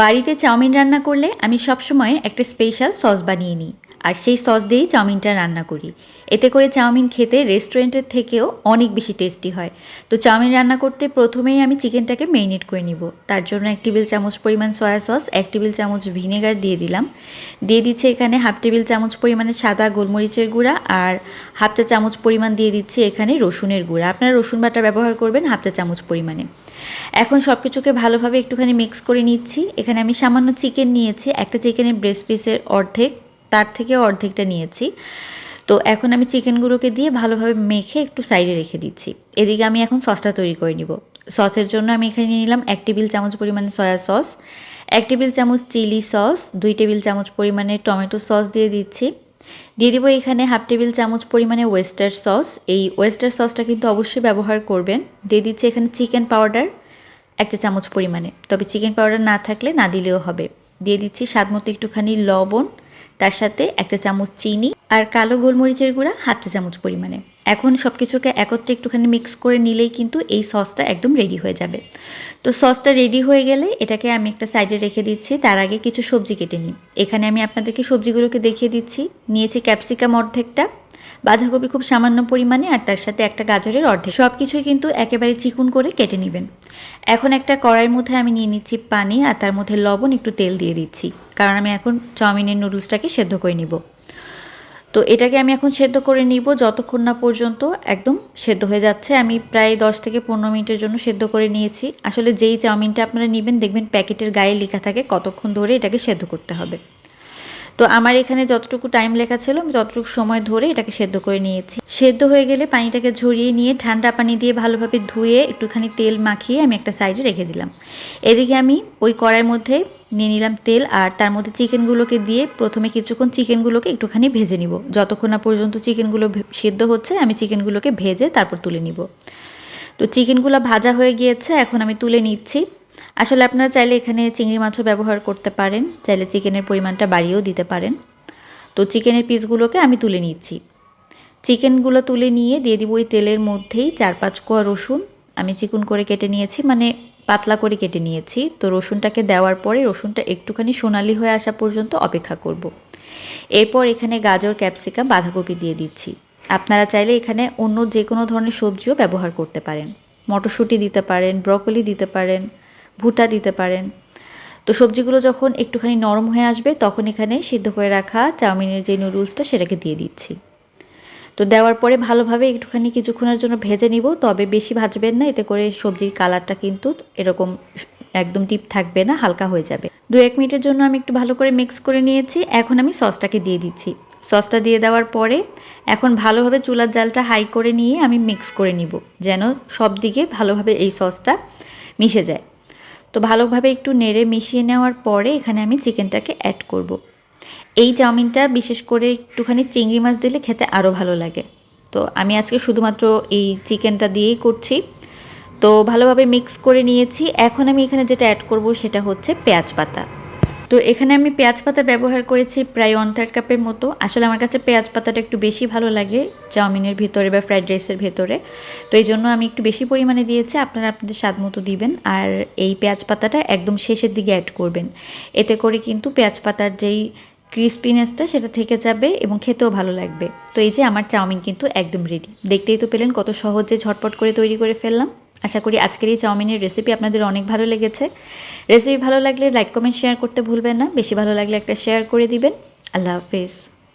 বাড়িতে চাউমিন রান্না করলে আমি সবসময় একটা স্পেশাল সস বানিয়ে নিই। আর সেই সস দিয়েই চাউমিনটা রান্না করি। এতে করে চাউমিন খেতে রেস্টুরেন্টের থেকেও অনেক বেশি টেস্টি হয়। তো চাউমিন রান্না করতে প্রথমেই আমি চিকেনটাকে মেরিনেট করে নিব। তার জন্য এক টেবিল চামচ পরিমাণ সয়া সস, এক টেবিল চামচ ভিনেগার দিয়ে দিলাম। দিয়ে দিচ্ছে এখানে হাফ টেবিল চামচ পরিমাণে সাদা গোলমরিচের গুঁড়া আর হাফ চা চামচ পরিমাণ দিয়ে দিচ্ছি এখানে রসুনের গুঁড়া। আপনারা রসুন বাটা ব্যবহার করবেন হাফ চা চামচ পরিমাণে। এখন সব কিছুকে ভালোভাবে একটুখানি মিক্স করে নিচ্ছি। এখানে আমি সামান্য চিকেন নিয়েছি। একটা চিকেনের ব্রেস্ট পিসের অর্ধেক তার থেকে অর্ধেকটা নিয়েছি। তো এখন আমি চিকেনগুলোকে দিয়ে ভালোভাবে মেখে একটু সাইডে রেখে দিচ্ছি। এদিকে আমি এখন সসটা তৈরি করে নিব। সসের জন্য আমি এখানে নিয়ে নিলাম এক টেবিল চামচ পরিমাণে সয়া সস এক টেবিল চামচ চিলি সস দুই টেবিল চামচ পরিমাণে টমেটো সস দিয়ে দিচ্ছি। দিয়ে দিব এখানে হাফ টেবিল চামচ পরিমাণে ওয়েস্টার সস এই ওয়েস্টার সসটা কিন্তু অবশ্যই ব্যবহার করবেন। দিয়ে দিচ্ছি এখানে চিকেন পাউডার এক চা চামচ পরিমাণে। তবে চিকেন পাউডার না থাকলে না দিলেও হবে। দিয়ে দিচ্ছি স্বাদ মতো একটুখানি লবণ, তার সাথে এক চা চামচ চিনি আর কালো গোলমরিচের গুঁড়া হাফ চা চামচ পরিমাণে। এখন সব কিছুকে একত্রে একটুখানি মিক্স করে নিলেই কিন্তু এই সসটা একদম রেডি হয়ে যাবে। তো সসটা রেডি হয়ে গেলে এটাকে আমি একটা সাইডে রেখে দিচ্ছি, তার আগে কিছু সবজি কেটে নিই। এখানে আমি আপনাদেরকে সবজিগুলোকে দেখিয়ে দিচ্ছি। নিয়েছি ক্যাপসিকাম অর্ধেকটা বাঁধাকপি খুব সামান্য পরিমাণে আর তার সাথে একটা গাজরের অর্ধেক। সব কিছুই কিন্তু একেবারে চিকুন করে কেটে নেবেন। এখন একটা কড়াইয়ের মধ্যে আমি নিয়ে নিচ্ছি পানি আর তার মধ্যে লবণ, একটু তেল দিয়ে দিচ্ছি। কারণ আমি এখন চাউমিনের নুডলসটাকে সেদ্ধ করে নিব। তো এটাকে আমি এখন সেদ্ধ করে নিব যতক্ষণ না পর্যন্ত একদম সেদ্ধ হয়ে যাচ্ছে। আমি প্রায় দশ থেকে পনেরো মিনিটের জন্য সেদ্ধ করে নিয়েছি। আসলে যেই চাউমিনটা আপনারা নেবেন, দেখবেন প্যাকেটের গায়ে লেখা থাকে কতক্ষণ ধরে এটাকে সেদ্ধ করতে হবে। তো আমার এখানে যতটুকু টাইম লেখা ছিল, আমি ততটুকু সময় ধরে এটাকে সেদ্ধ করে নিয়েছি। সেদ্ধ হয়ে গেলে পানিটাকে ঝরিয়ে নিয়ে ঠান্ডা পানি দিয়ে ভালোভাবে ধুয়ে একটুখানি তেল মাখিয়ে আমি একটা সাইডে রেখে দিলাম। এদিকে আমি ওই কড়াইয়ের মধ্যে নিয়ে নিলাম তেল আর তার মধ্যে চিকেনগুলোকে দিয়ে প্রথমে কিছুক্ষণ চিকেনগুলোকে একটুখানি ভেজে নিব। যতক্ষণ না পর্যন্ত চিকেনগুলো সেদ্ধ হচ্ছে, আমি চিকেনগুলোকে ভেজে তারপর তুলে নিব। তো চিকেনগুলো ভাজা হয়ে গিয়েছে, এখন আমি তুলে নিচ্ছি। আসলে আপনারা চাইলে এখানে চিংড়ি মাছও ব্যবহার করতে পারেন। চাইলে চিকেনের পরিমাণটা বাড়িয়েও দিতে পারেন। তো চিকেনের পিসগুলোকে আমি তুলে নিচ্ছি। চিকেনগুলো তুলে নিয়ে দিয়ে দিব ওই তেলের মধ্যেই চার পাঁচ কোয়া রসুন। আমি চিকুন করে কেটে নিয়েছি মানে পাতলা করে কেটে নিয়েছি। তো রসুনটাকে দেওয়ার পরে রসুনটা একটুখানি সোনালি হয়ে আসা পর্যন্ত অপেক্ষা করব। এরপর এখানে গাজর, ক্যাপসিকাম, বাঁধাকপি দিয়ে দিচ্ছি। আপনারা চাইলে এখানে অন্য যে কোনো ধরনের সবজিও ব্যবহার করতে পারেন। মটরশুঁটি দিতে পারেন, ব্রকলি দিতে পারেন। ভুটা দিতে পারেন। তো সবজিগুলো যখন একটুখানি নরম হয়ে আসবে, তখন এখানে সিদ্ধ করে রাখা চাউমিনের যে নুডলসটা সেটাকে দিয়ে দিচ্ছি। তো দেওয়ার পরে ভালোভাবে একটুখানি কিছুক্ষণের জন্য ভেজে নিব। তবে বেশি ভাজবেন না, এতে করে সবজির কালারটা কিন্তু এরকম একদম টিপ থাকবে না, হালকা হয়ে যাবে। দু এক মিনিটের জন্য আমি একটু ভালো করে মিক্স করে নিয়েছি। এখন আমি সসটাকে দিয়ে দিচ্ছি। সসটা দিয়ে দেওয়ার পরে এখন ভালোভাবে চুলার জালটা হাই করে নিয়ে আমি মিক্স করে নিব, যেন সব দিকে ভালোভাবে এই সসটা মিশে যায়। তো ভালোভাবে একটু নেড়ে মিশিয়ে নেওয়ার পরে এখানে আমি চিকেনটাকে অ্যাড করব। এই চাউমিনটা বিশেষ করে একটুখানি চিংড়ি মাছ দিলে খেতে আরও ভালো লাগে। তো আমি আজকে শুধুমাত্র এই চিকেনটা দিয়েই করছি। তো ভালোভাবে মিক্স করে নিয়েছি। এখন আমি এখানে যেটা অ্যাড করব সেটা হচ্ছে পেঁয়াজ পাতা। তো এখানে আমি পেঁয়াজ পাতা ব্যবহার করেছি প্রায় ওয়ান থার্ড কাপের মতো। আসলে আমার কাছে পেঁয়াজ পাতাটা একটু বেশি ভালো লাগে চাউমিনের ভিতরে বা ফ্রাইড রাইসের ভেতরে। তো এই জন্য আমি একটু বেশি পরিমাণে দিয়েছি, আপনারা আপনাদের স্বাদ মতো দিবেন। আর এই পেঁয়াজ পাতাটা একদম শেষের দিকে অ্যাড করবেন। এতে করে কিন্তু পেঁয়াজ পাতার যেই ক্রিসপিনেসটা সেটা থেকে যাবে এবং খেতেও ভালো লাগবে। তো এই যে আমার চাউমিন কিন্তু একদম রেডি দেখতেই তো পেলেন কত সহজে ঝটপট করে তৈরি করে ফেললাম। আশা করি আজকের এই চাউমিনের রেসিপি আপনাদের অনেক ভালো লেগেছে। রেসিপি ভালো লাগলে লাইক কমেন্ট শেয়ার করতে ভুলবেন না। বেশি ভালো লাগলে একটা শেয়ার করে দিবেন। আল্লাহ হাফিজ।